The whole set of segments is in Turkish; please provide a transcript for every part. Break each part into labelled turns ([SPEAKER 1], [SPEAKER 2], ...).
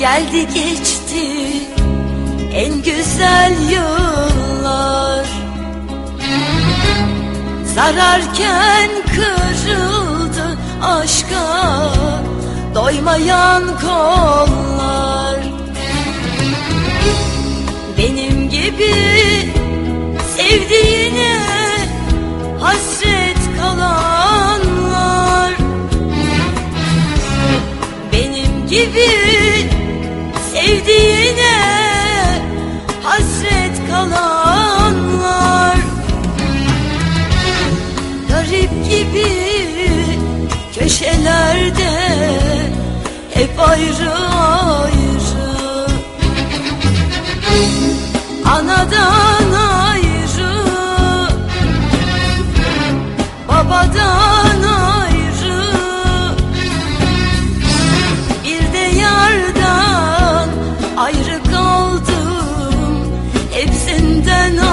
[SPEAKER 1] Geldi geçti. En güzel yıllar. Sararken kırıldı aşka doymayan kollar. Benim gibi sevdiğine hasret köşelerde hep ayrı ayrı. Anadan ayrı Babadan ayrı. Bir de yardan ayrı kaldım Hepsinden acı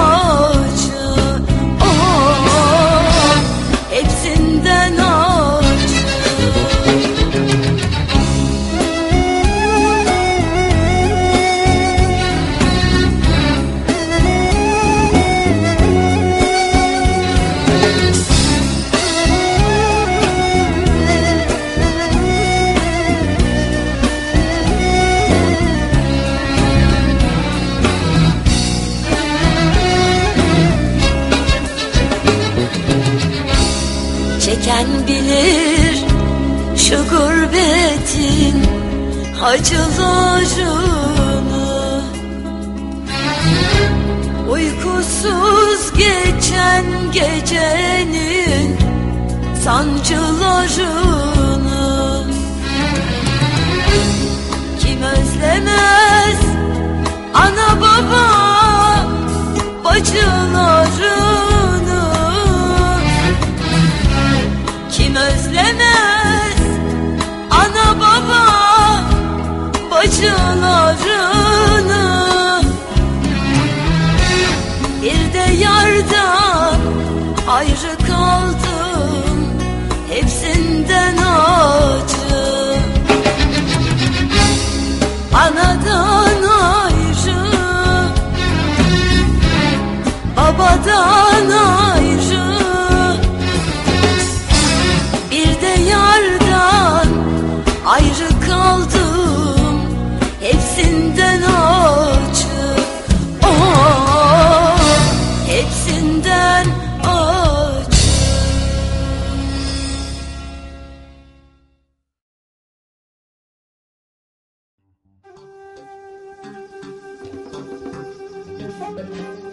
[SPEAKER 1] acılarını Uykusuz geçen gecenin sancılarını Kim özlemez ana baba bacılarını bacılarını Bir de yardan ayrı kaldım
[SPEAKER 2] thank you.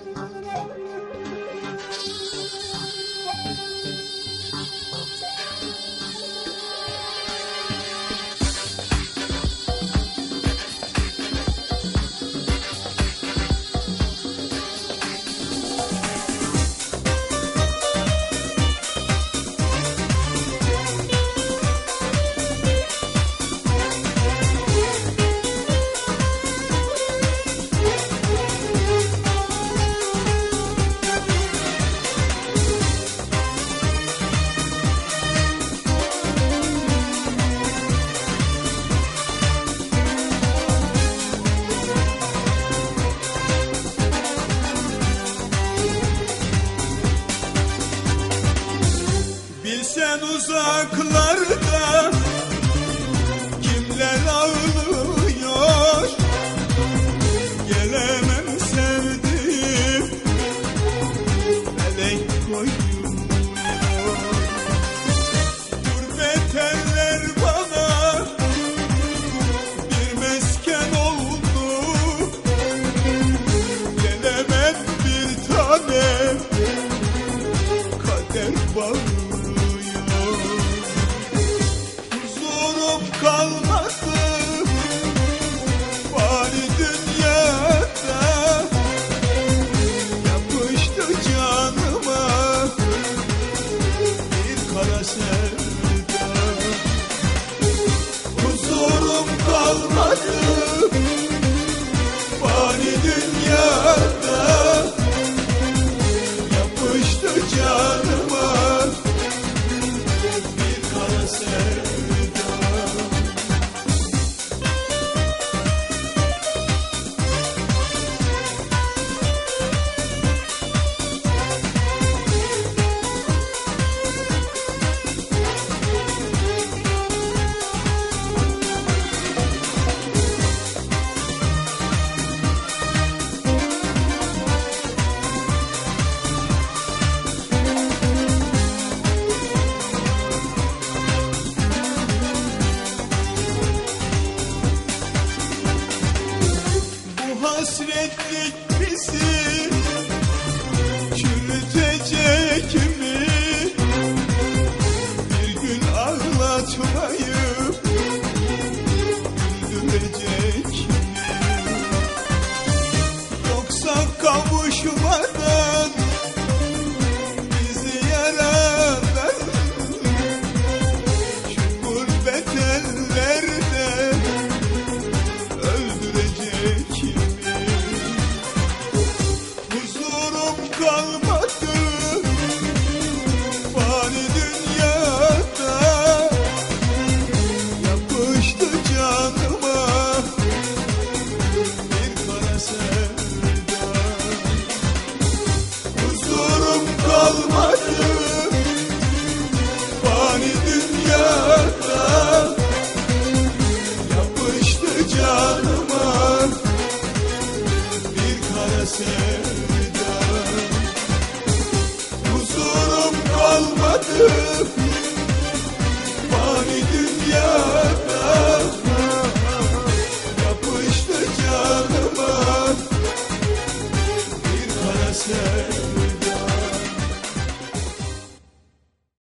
[SPEAKER 2] Thank you. açılayım